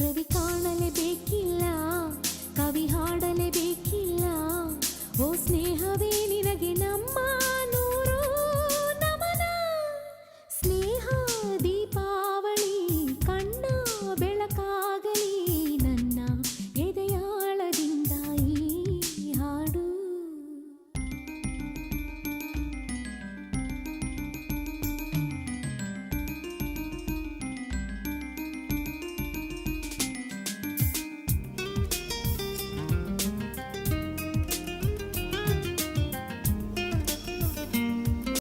ರವಿ ಕಾಣಲೇ ಬೇಕಿಲ್ಲ ಕವಿ ಹಾಡಲೇ ಬೇಕಿಲ್ಲ ಓ ಸ್ನೇಹ